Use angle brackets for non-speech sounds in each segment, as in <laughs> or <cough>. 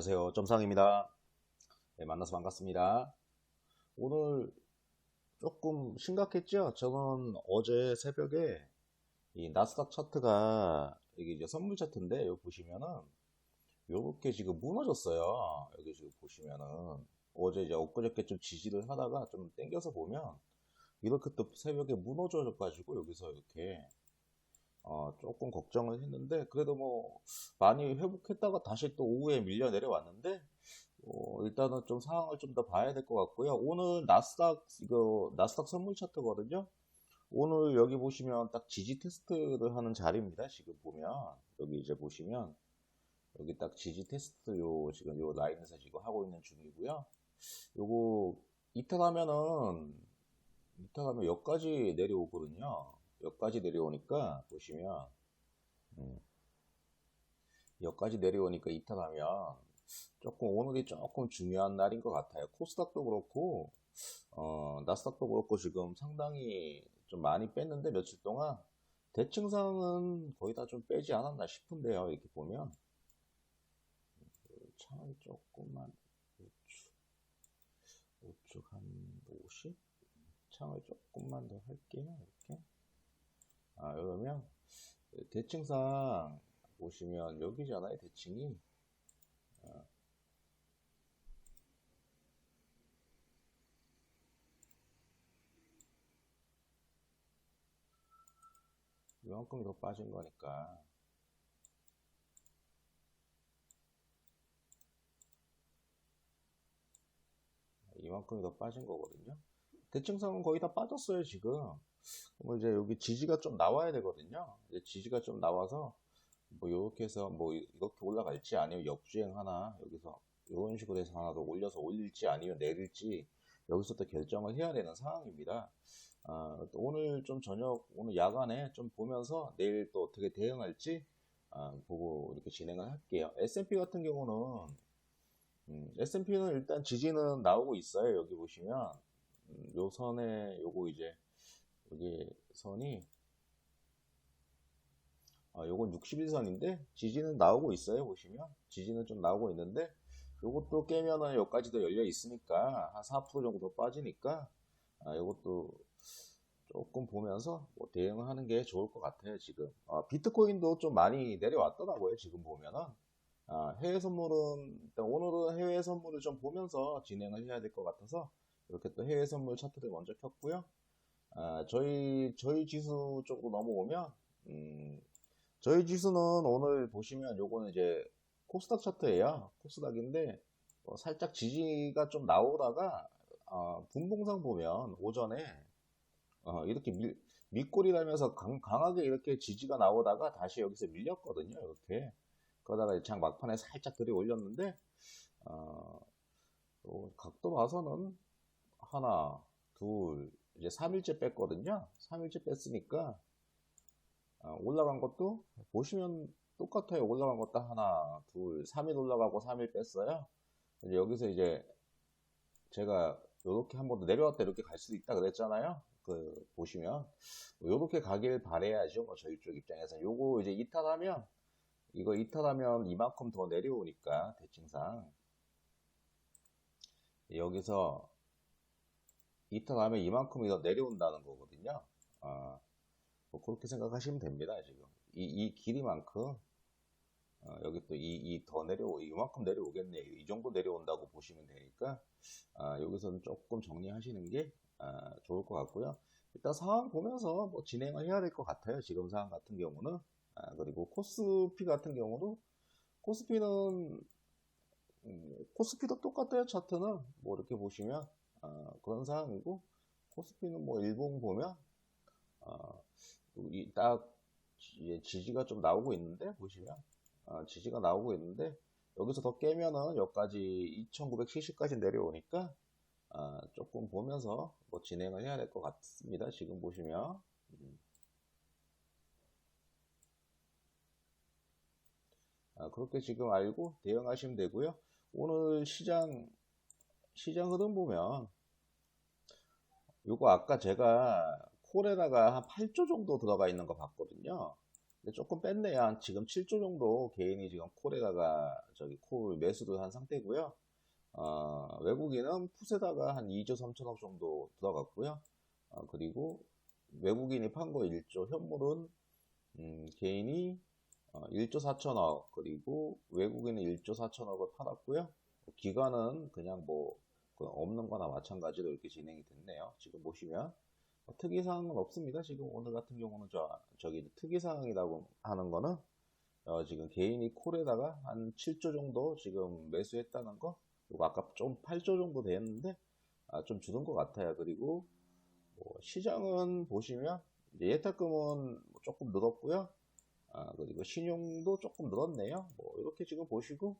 안녕하세요. 점상입니다. 네, 만나서 반갑습니다. 오늘 조금 심각했죠? 저는 어제 새벽에 이 나스닥 차트가 이게 이제 선물 차트인데 여기 보시면은 요렇게 지금 무너졌어요. 여기 지금 보시면은 어제 이제 엊그저께 좀 지지를 하다가 좀 땡겨서 보면 이렇게 또 새벽에 무너져 가지고 여기서 이렇게 어, 조금 걱정을 했는데, 그래도 뭐, 많이 회복했다가 다시 또 오후에 밀려 내려왔는데, 어, 일단은 좀 상황을 좀 더 봐야 될 것 같고요. 오늘 나스닥, 이거, 나스닥 선물 차트거든요. 오늘 여기 보시면 딱 지지 테스트를 하는 자리입니다. 지금 보면. 여기 이제 보시면, 여기 딱 지지 테스트 요, 지금 요 라인에서 지금 하고 있는 중이고요. 요거, 이탈 하면은, 이탈 하면 여기까지 내려오거든요. 여기까지 내려오니까 보시면 음, 여기까지 내려오니까 이탈하면 조금 오늘이 조금 중요한 날인 것 같아요. 코스닥도 그렇고 어, 나스닥도 그렇고 지금 상당히 좀 많이 뺐는데 며칠 동안 대칭상은 거의 다 좀 빼지 않았나 싶은데요. 이렇게 보면 차이 조금만 우측 우측 한 50? 창을 조금만 더 할게요. 이렇게 아, 그러면 대칭상 보시면 여기잖아요. 대칭이 아, 이만큼 더 빠진 거니까 이만큼이 더 빠진 거거든요. 대칭상은 거의 다 빠졌어요, 지금. 뭐 이제 여기 지지가 좀 나와야 되거든요. 지지가 좀 나와서 뭐 이렇게 해서 뭐 이렇게 올라갈지 아니면 역주행 하나 여기서 이런 식으로 해서 하나 더 올려서 올릴지 아니면 내릴지 여기서 또 결정을 해야 되는 상황입니다. 아, 오늘 좀 저녁 오늘 야간에 좀 보면서 내일 또 어떻게 대응할지 아, 보고 이렇게 진행을 할게요. S&P 같은 경우는 음, S&P는 일단 지지는 나오고 있어요. 여기 보시면 음, 요 선에 요거 이제 여기 선이 아, 요건 61선인데 지지는 나오고 있어요 보시면. 지지는 좀 나오고 있는데 요것도 깨면은 여기까지도 열려 있으니까 한 4% 정도 빠지니까 아, 요것도 조금 보면서 뭐 대응하는 게 좋을 것 같아요 지금. 아, 비트코인도 좀 많이 내려왔더라고요 지금 보면은. 아, 해외 선물은 오늘은 해외 선물을 좀 보면서 진행을 해야 될 것 같아서 이렇게 또 해외 선물 차트를 먼저 켰고요 아, 저희 저희 지수 쪽으로 넘어오면 음, 저희 지수는 오늘 보시면 요거는 이제 코스닥 차트예요. 코스닥인데 어, 살짝 지지가 좀 나오다가 어, 분봉상 보면 오전에 어, 이렇게 밀, 밑골이라면서 강, 하게 이렇게 지지가 나오다가 다시 여기서 밀렸거든요. 이렇게 그러다가 장 막판에 살짝 들이 올렸는데 어, 각도 봐서는 하나 둘 이제 3일째 뺐거든요. 3일째 뺐으니까 아, 올라간 것도 보시면 똑같아요. 올라간 것도 하나, 둘, 3일 올라가고 3일 뺐어요. 이제 여기서 이제 제가 이렇게 한 번 더 내려왔다 이렇게 갈 수도 있다 그랬잖아요. 그 보시면 이렇게 가길 바래야죠. 뭐 저희 쪽 입장에서 요거 이제 이탈하면 이거 이탈하면 이만큼 더 내려오니까 대칭상 여기서 이탈하면 이만큼이 더 내려온다는 거거든요. 아, 뭐 그렇게 생각하시면 됩니다. 지금 이, 이 길이만큼 어, 여기 또 이 이 더 내려오 이만큼 내려오겠네. 이 정도 내려온다고 보시면 되니까 아, 여기서는 조금 정리하시는 게 아, 좋을 것 같고요. 일단 상황 보면서 뭐 진행을 해야 될 것 같아요. 지금 상황 같은 경우는 아, 그리고 코스피 같은 경우도 코스피는 음, 코스피도 똑같아요. 차트는 뭐 이렇게 보시면 어, 그런 상황이고 코스피는 뭐 일봉 보면 어, 딱 지지가 좀 나오고 있는데 보시면 어, 지지가 나오고 있는데 여기서 더 깨면은 여기까지 2970까지 내려오니까 어, 조금 보면서 뭐 진행을 해야 될 것 같습니다. 지금 보시면 음. 아, 그렇게 지금 알고 대응하시면 되고요. 오늘 시장 시장 흐름 보면 요거 아까 제가 콜에다가 한 8조 정도 들어가 있는 거 봤거든요. 근데 조금 뺐네요. 한 지금 7조 정도 개인이 지금 콜에다가 저기 콜 매수를 한 상태고요. 어, 외국인은 풋에다가 한 2조 3천억 정도 들어갔고요. 어, 그리고 외국인이 판 거 1조, 현물은 음, 개인이 어, 1조 4천억, 그리고 외국인은 1조 4천억을 팔았고요. 기관은 그냥 뭐그 없는 거나 마찬가지로 이렇게 진행이 됐네요. 지금 보시면 어, 특이사항은 없습니다. 지금 오늘 같은 경우는 저, 저기 특이사항이라고 하는 거는 어, 지금 개인이 콜에다가 한 7조 정도 지금 매수했다는 거 그리고 아까 좀 8조 정도 됐는데 아, 좀 줄은 것 같아요. 그리고 뭐 시장은 보시면 예탁금은 조금 늘었고요. 아, 그리고 신용도 조금 늘었네요. 뭐 이렇게 지금 보시고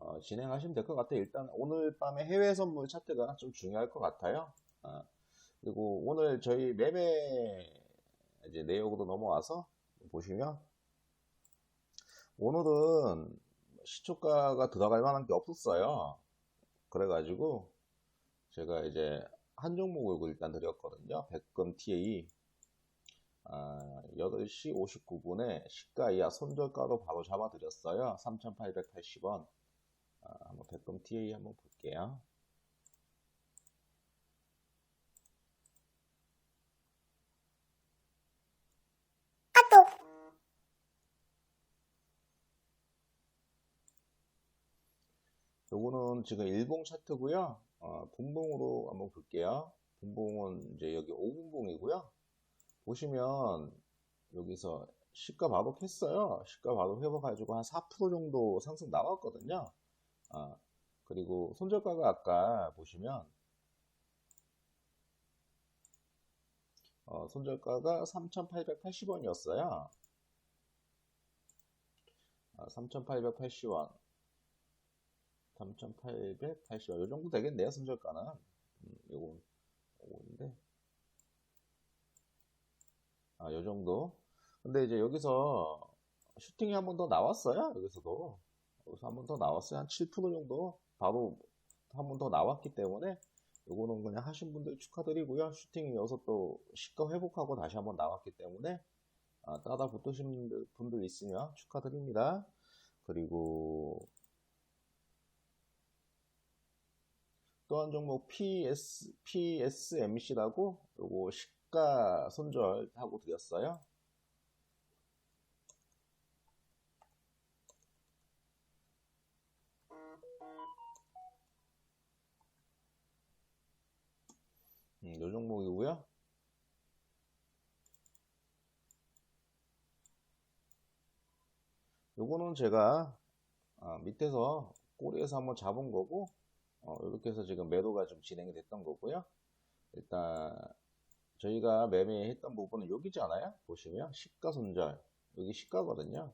어, 진행하시면 될 것 같아요. 일단 오늘 밤에 해외 선물 차트가 좀 중요할 것 같아요. 아, 그리고 오늘 저희 매매 이제 내역으로 넘어와서 보시면 오늘은 시초가가 들어갈 만한 게 없었어요. 그래가지고 제가 이제 한 종목을 일단 드렸거든요. 백금 TA 아, 8시 59분에 시가 이하 손절가로 바로 잡아드렸어요. 3,880원. 아, 한번 백금 TA 한번 볼게요. 요거는 지금 일봉 차트고요. 어, 분봉으로 한번 볼게요. 분봉은 이제 여기 5분봉이고요. 보시면 여기서 시가 바로 했어요. 시가 바로 회복해가지고 한 4% 정도 상승 나왔거든요. 아, 그리고 손절가가 아까 보시면 어, 손절가가 3,880원이었어요. 아, 3,880원. 3,880원. 요 정도 되겠네요, 손절가는. 음, 요거, 요거인데. 아, 요 정도. 근데 이제 여기서 슈팅이 한 번 더 나왔어요. 여기서도. 여기서 한 번 더 나왔어요. 한 7% 정도. 바로 한 번 더 나왔기 때문에 요거는 그냥 하신 분들 축하드리고요. 슈팅이 여기서 또 시가 회복하고 다시 한번 나왔기 때문에 아, 따라 붙으신 분들 있으면 축하드립니다. 그리고 또한 종목 PS, PSMC라고 요거 시가 손절하고 드렸어요. 음, 요 종목이고요. 요거는 제가 아, 밑에서 꼬리에서 한번 잡은 거고 어, 이렇게 해서 지금 매도가 좀 진행이 됐던 거고요. 일단 저희가 매매했던 부분은 여기지 않아요? 보시면 시가 손절 여기 시가거든요.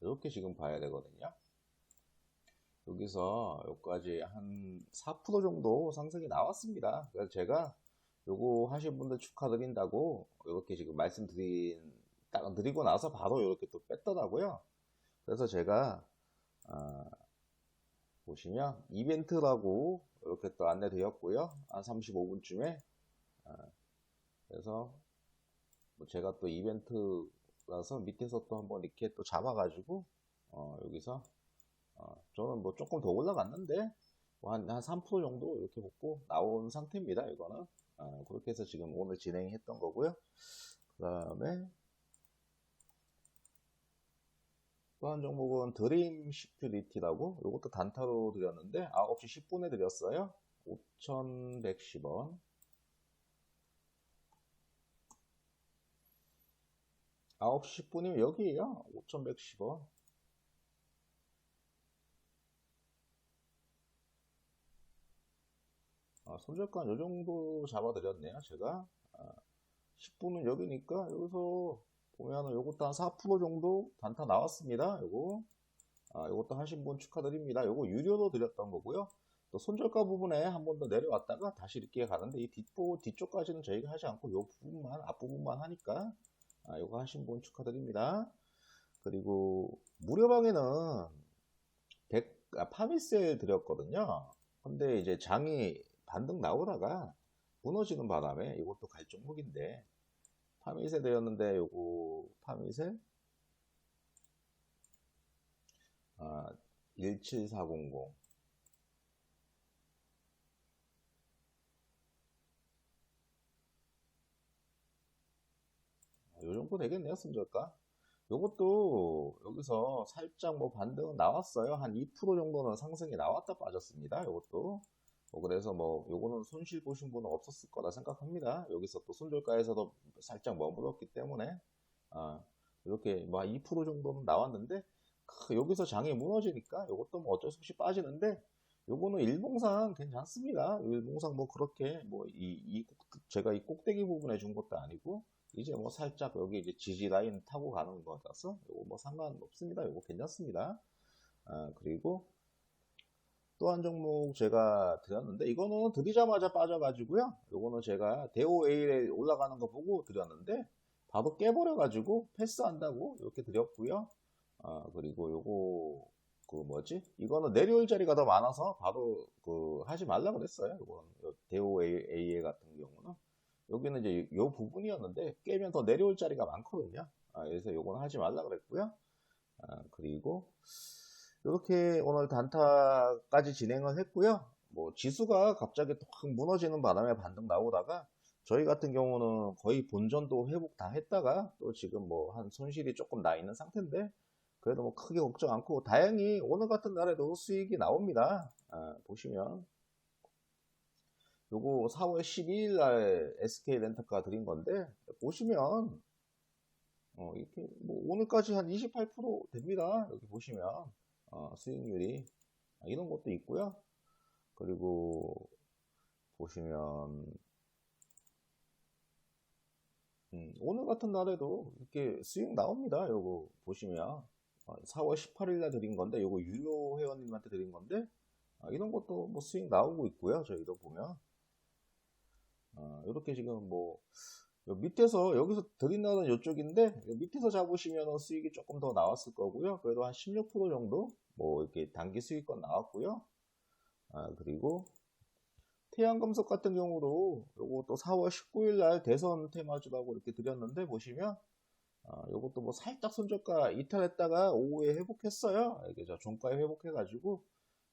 이렇게 지금 봐야 되거든요. 여기서 여기까지 한 4% 정도 상승이 나왔습니다. 그래서 제가 요거 하신 분들 축하드린다고 이렇게 지금 말씀드린 딱 드리고 나서 바로 이렇게 또 뺐더라고요. 그래서 제가 아, 보시면 이벤트라고 이렇게 또 안내 드렸고요. 한 35분쯤에 아, 그래서 뭐 제가 또 이벤트라서 밑에서 또 한번 이렇게 또 잡아가지고 어, 여기서 어, 저는 뭐 조금 더 올라갔는데 뭐 한, 한 3% 정도 이렇게 먹고 나온 상태입니다. 이거는 아, 그렇게 해서 지금 오늘 진행했던 거고요. 그 다음에 또 한 종목은 드림 시큐리티라고 이것도 단타로 드렸는데 9시 10분에 드렸어요. 5,110원 9시 10분이면 여기에요. 5,110원 아, 손절가 요 정도 잡아드렸네요. 제가 아, 10분은 여기니까 여기서 보면은 요것도 한 4% 정도 단타 나왔습니다. 요거 아, 요것도 하신 분 축하드립니다. 요거 유료로 드렸던 거고요. 또 손절가 부분에 한 번 더 내려왔다가 다시 이렇게 가는데 이 뒷부 뒤쪽까지는 저희가 하지 않고 요 부분만 앞부분만 하니까 아, 요거 하신 분 축하드립니다. 그리고 무료방에는 100 아, 파미셀 드렸거든요. 근데 이제 장이 반등 나오다가 무너지는 바람에 이것도 갈 종목인데 파미세 되었는데 요거 파미세 아, 17400 요 정도 되겠네요, 순저가. 요것도 여기서 살짝 뭐 반등은 나왔어요. 한 2% 정도는 상승이 나왔다 빠졌습니다. 요것도. 뭐 그래서 뭐 요거는 손실 보신 분은 없었을 거라 생각합니다. 여기서 또 손절가에서도 살짝 머물렀기 때문에 아, 이렇게 뭐 2% 정도는 나왔는데 크, 여기서 장이 무너지니까 요것도 뭐 어쩔 수 없이 빠지는데 요거는 일봉상 괜찮습니다. 일봉상 뭐 그렇게 뭐이 이 제가 이 꼭대기 부분에 준 것도 아니고 이제 뭐 살짝 여기 이제 지지 라인 타고 가는 거라서 요거 뭐 상관없습니다. 요거 괜찮습니다. 아, 그리고 또 한 종목 제가 드렸는데 이거는 드리자마자 빠져가지고요. 요거는 제가 대오 A에 올라가는 거 보고 드렸는데 바로 깨버려가지고 패스한다고 이렇게 드렸고요. 아, 그리고 요거 그 뭐지? 이거는 내려올 자리가 더 많아서 바로 그 하지 말라 그랬어요. 이건 대오 A 같은 경우는 여기는 이제 요 부분이었는데 깨면 더 내려올 자리가 많거든요. 아, 그래서 요건 하지 말라 그랬고요. 아, 그리고 이렇게 오늘 단타까지 진행을 했고요. 뭐 지수가 갑자기 확 무너지는 바람에 반등 나오다가 저희 같은 경우는 거의 본전도 회복 다 했다가 또 지금 뭐 한 손실이 조금 나 있는 상태인데 그래도 뭐 크게 걱정 않고 다행히 오늘 같은 날에도 수익이 나옵니다. 아, 보시면 요거 4월 12일 날 SK 렌터카 드린 건데 보시면 어, 이렇게 뭐 오늘까지 한 28% 됩니다. 여기 보시면 어, 수익률이 아, 이런 것도 있고요. 그리고 보시면 음, 오늘 같은 날에도 이렇게 수익 나옵니다. 요거 보시면 4월 18일 날 드린 건데 요거 유료 회원님한테 드린 건데 아, 이런 것도 뭐 수익 나오고 있고요. 저희도 보면 아, 이렇게 지금 뭐 밑에서 여기서 드린다는 이쪽인데 밑에서 잡으시면 수익이 조금 더 나왔을 거고요. 그래도 한 16% 정도 뭐 이렇게 단기 수익권 나왔고요. 아, 그리고 태양금속 같은 경우도 또 4월 19일 날 대선 테마주라고 이렇게 드렸는데 보시면 아, 요것도 뭐 살짝 손절가 이탈했다가 오후에 회복했어요. 이게 저 종가에 회복해가지고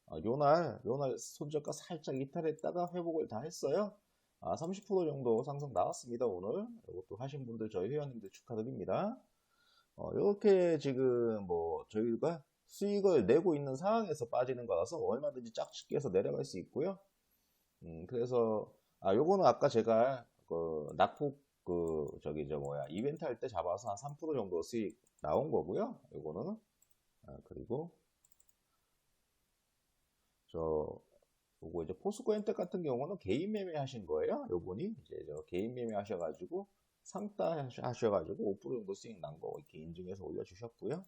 아, 요날 요날 손절가 살짝 이탈했다가 회복을 다 했어요. 아, 30% 정도 상승 나왔습니다, 오늘. 이것도 하신 분들, 저희 회원님들 축하드립니다. 어, 이렇게 지금 뭐, 저희가 수익을 내고 있는 상황에서 빠지는 거라서 얼마든지 짝짓기 해서 내려갈 수 있고요. 음, 그래서, 아, 요거는 아까 제가, 그, 낙폭, 그, 저기, 저 뭐야, 이벤트 할 때 잡아서 한 3% 정도 수익 나온 거고요. 요거는. 아, 그리고, 저, 요거 이제 포스코엔텍 같은 경우는 개인 매매 하신 거예요. 요분이 이제 저 개인 매매 하셔가지고 상따 하셔가지고 5% 정도 수익 난 거 이렇게 인증해서 올려주셨고요.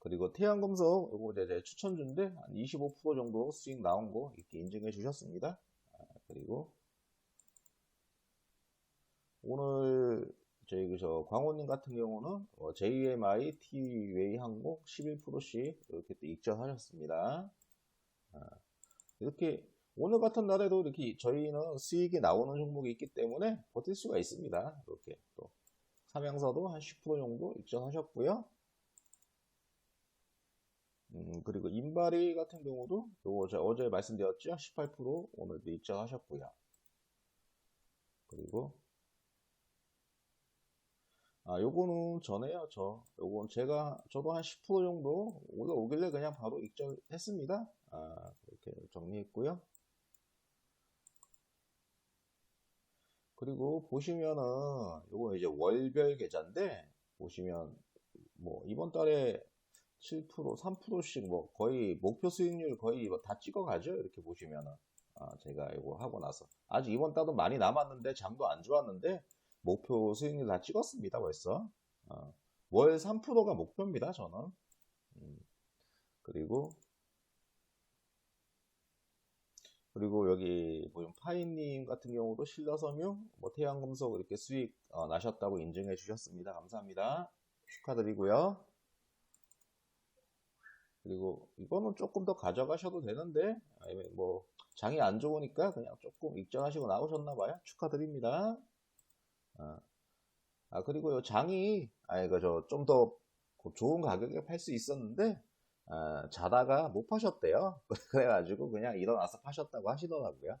그리고 태양금속 요거 이제 추천주인데 한 25% 정도 수익 나온 거 이렇게 인증해 주셨습니다. 아, 그리고 오늘 저희 그저 광호님 같은 경우는 어, JMI, T웨이 항공 11%씩 이렇게 또 익절하셨습니다. 아, 이렇게 오늘 같은 날에도 이렇게 저희는 수익이 나오는 종목이 있기 때문에 버틸 수가 있습니다. 이렇게 또 삼양서도 한 10% 정도 익절하셨고요. 음, 그리고 인바리 같은 경우도 요거 제가 어제 말씀드렸죠? 18% 오늘도 익절하셨고요. 그리고 아, 요거는 전에요, 저. 요건 제가, 저도 한 10% 정도 올라오길래 그냥 바로 익절했습니다. 아, 이렇게 정리했고요. 그리고 보시면은, 요거 이제 월별 계좌인데, 보시면, 뭐, 이번 달에 7%, 3%씩 뭐, 거의, 목표 수익률 거의 뭐다 찍어 가죠? 이렇게 보시면은. 아, 제가 이거 하고 나서. 아직 이번 달도 많이 남았는데, 장도 안 좋았는데, 목표 수익률 다 찍었습니다, 벌써. 어, 월 3%가 목표입니다, 저는. 음, 그리고, 그리고 여기 보면 파이님 같은 경우도 신라섬유, 뭐 태양금속 이렇게 수익 어, 나셨다고 인증해 주셨습니다. 감사합니다. 축하드리고요. 그리고 이거는 조금 더 가져가셔도 되는데, 뭐 장이 안 좋으니까 그냥 조금 익전하시고 나오셨나 봐요. 축하드립니다. 아, 아, 그리고 요 장이 아니 그저좀 더 좋은 가격에 팔 수 있었는데 아, 자다가 못 파셨대요. <laughs> 그래가지고 그냥 일어나서 파셨다고 하시더라고요.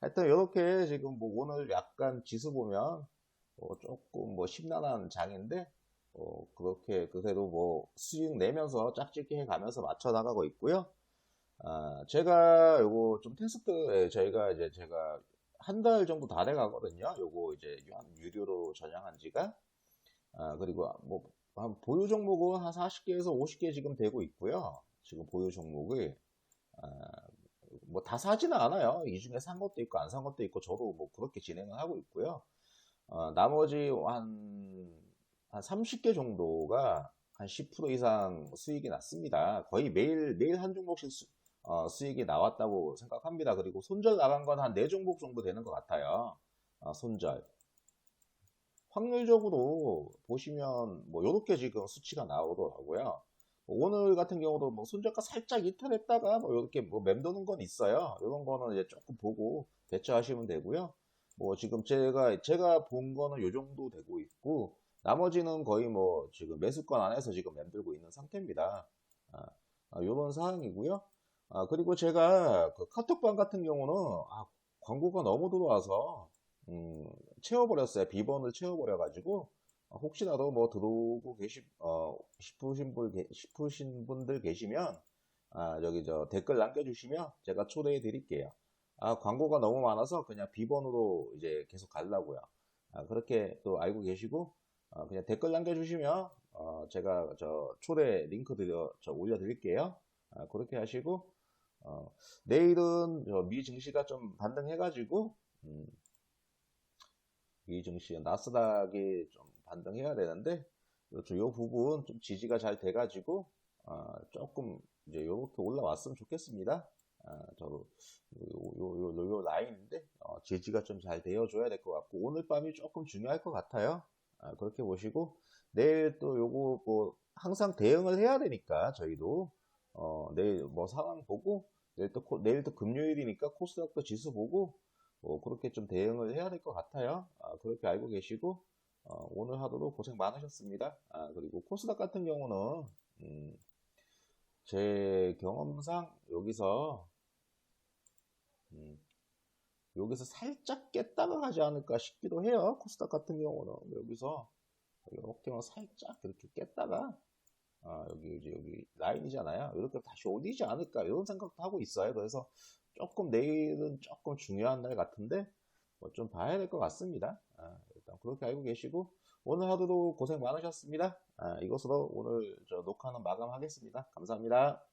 하여튼 이렇게 지금 뭐 오늘 약간 지수 보면 어, 조금 뭐 심란한 장인데 어, 그렇게 그래도 뭐 수익 내면서 짝짓기 해가면서 맞춰 나가고 있고요. 아, 제가 요거 좀 테스트 예, 저희가 이제 제가 한 달 정도 다 돼 가거든요. 요거 이제 유- 유료로 전향한 지가 아, 그리고 뭐한 보유 종목은 한 40개에서 50개 지금 되고 있고요. 지금 보유 종목을 뭐다 사지는 않아요. 이 중에 산 것도 있고 안 산 것도 있고 저도 뭐 그렇게 진행을 하고 있고요. 어, 나머지 한, 한 30개 정도가 한 10% 이상 수익이 났습니다. 거의 매일, 매일 한 종목씩 수, 어, 수익이 나왔다고 생각합니다. 그리고 손절 나간 건 한 4종목 정도 되는 것 같아요. 어, 손절. 확률적으로 보시면 뭐 요렇게 지금 수치가 나오더라고요. 오늘 같은 경우도 뭐 손절가 살짝 이탈했다가 뭐 이렇게 뭐 맴도는 건 있어요. 이런 거는 이제 조금 보고 대처하시면 되고요. 뭐 지금 제가 제가 본 거는 요 정도 되고 있고 나머지는 거의 뭐 지금 매수권 안에서 지금 맴들고 있는 상태입니다. 아, 아, 요런 상황이고요. 아, 그리고 제가 그 카톡방 같은 경우는 아, 광고가 너무 들어와서 음, 채워버렸어요. 비번을 채워버려가지고 어, 혹시라도 뭐 들어오고 계시 어, 싶으신 분 계- 싶으신 분들 계시면 아, 여기 저 댓글 남겨주시면 제가 초대해 드릴게요. 아, 광고가 너무 많아서 그냥 비번으로 이제 계속 가려고요. 아, 그렇게 또 알고 계시고 어, 그냥 댓글 남겨주시면 어, 제가 저 초대 링크 드려 저 올려드릴게요. 아, 그렇게 하시고 어, 내일은 저 미 증시가 좀 반등해가지고 음, 미 증시 나스닥이 좀 반등해야 되는데 그렇죠. 요 부분 좀 지지가 잘 돼가지고 아, 조금 이제 요렇게 올라왔으면 좋겠습니다. 아, 저도 요, 라인인데 어, 지지가 좀 잘 되어줘야 될 것 같고 오늘 밤이 조금 중요할 것 같아요. 아, 그렇게 보시고 내일 또 요거 뭐 항상 대응을 해야 되니까 저희도 어, 내일 뭐 상황 보고 내일 또 코- 내일 또 금요일이니까 코스닥도 지수 보고 뭐 그렇게 좀 대응을 해야 될 것 같아요. 아, 그렇게 알고 계시고 어, 오늘 하루도 고생 많으셨습니다. 아, 그리고 코스닥 같은 경우는 음, 제 경험상 여기서 음, 여기서 살짝 깼다가 가지 않을까 싶기도 해요. 코스닥 같은 경우는 여기서 이렇게만 살짝 이렇게 깼다가 아, 여기 이제 여기 라인이잖아요. 이렇게 다시 올리지 않을까 이런 생각도 하고 있어요. 그래서 조금 내일은 조금 중요한 날 같은데 뭐 좀 봐야 될 것 같습니다. 아, 일단 그렇게 알고 계시고 오늘 하루도 고생 많으셨습니다. 아, 이것으로 오늘 저 녹화는 마감하겠습니다. 감사합니다.